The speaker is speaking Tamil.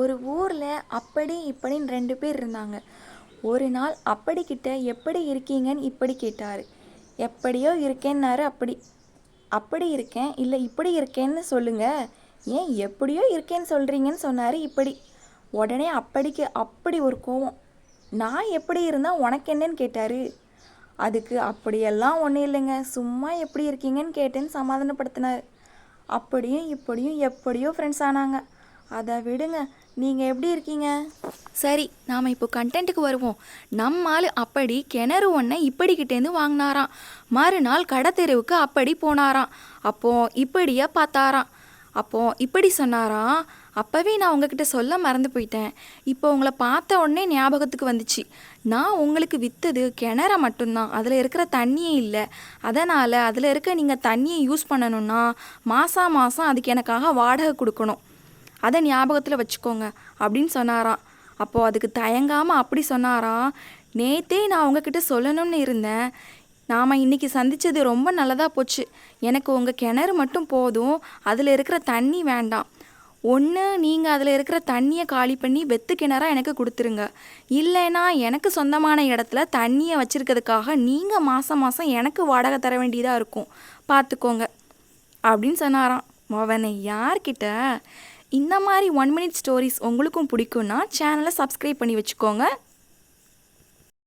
ஒரு ஊரில் அப்படி இப்படின்னு ரெண்டு பேர் இருந்தாங்க. ஒரு நாள் அப்படிக்கிட்ட எப்படி இருக்கீங்கன்னு இப்படி கேட்டார். எப்படியோ இருக்கேன்னாரு அப்படி அப்படி இருக்கேன் இல்லை இப்படி இருக்கேன்னு சொல்லுங்கள் ஏன் எப்படியோ இருக்கேன்னு சொல்கிறீங்கன்னு சொன்னார் இப்படி. உடனே அப்படிக்கு அப்படி ஒரு கோவம். நான் எப்படி இருந்தால் உனக்கு என்னன்னு கேட்டார். அதுக்கு அப்படியெல்லாம் ஒன்றும் இல்லைங்க. சும்மா எப்படி இருக்கீங்கன்னு கேட்டேன்னு சமாதானப்படுத்தினார். அப்படியும் இப்படியும் எப்படியோ ஃப்ரெண்ட்ஸ் ஆனாங்க. அதை விடுங்க. நீங்கள் எப்படி இருக்கீங்க? சரி நாம் இப்போ கண்டென்ட்டுக்கு வருவோம். நம்மால் அப்படி கிணறு ஒன்றை இப்படிக்கிட்டேருந்து வாங்கினாராம். மறுநாள் கடத்தெருவுக்கு அப்படி போனாராம். அப்போ இப்படியே பார்த்தாராம். அப்போ இப்படி சொன்னாராம். அப்போவே நான் உங்ககிட்ட சொல்ல மறந்து போயிட்டேன். இப்போ உங்களை பார்த்த உடனே ஞாபகத்துக்கு வந்துச்சு. நான் உங்களுக்கு விற்றது கிணற மட்டும்தான். அதில் இருக்கிற தண்ணியே இல்லை. அதனால் அதில் இருக்க நீங்கள் தண்ணியை யூஸ் பண்ணணும்னா மாதம் மாதம் அதுக்கு எனக்காக வாடகை கொடுக்கணும். அதை ஞாபகத்தில் வச்சுக்கோங்க அப்படின்னு சொன்னாராம். அப்போது அதுக்கு தயங்காமல் அப்படி சொன்னாராம். நேத்தே நான் உங்ககிட்ட சொல்லணும்னு இருந்தேன். நாம் இன்னைக்கு சந்தித்தது ரொம்ப நல்லதாக போச்சு. எனக்கு உங்கள் கிணறு மட்டும் போதும். அதில் இருக்கிற தண்ணி வேண்டாம். ஒன்று நீங்கள் அதில் இருக்கிற தண்ணியை காலி பண்ணி வெத்து கிணறாக எனக்கு கொடுத்துருங்க. இல்லைன்னா எனக்கு சொந்தமான இடத்துல தண்ணியை வச்சுருக்கிறதுக்காக நீங்கள் மாதம் மாதம் எனக்கு வாடகை தர வேண்டியதாக இருக்கும். பார்த்துக்கோங்க அப்படின்னு சொன்னாராம். அவனை யார்கிட்ட இந்த மாதிரி ஒன் மினிட் ஸ்டோரிஸ் உங்களுக்கும் பிடிக்கும்னா சேனலை சப்ஸ்கிரைப் பண்ணி வச்சுக்கோங்க.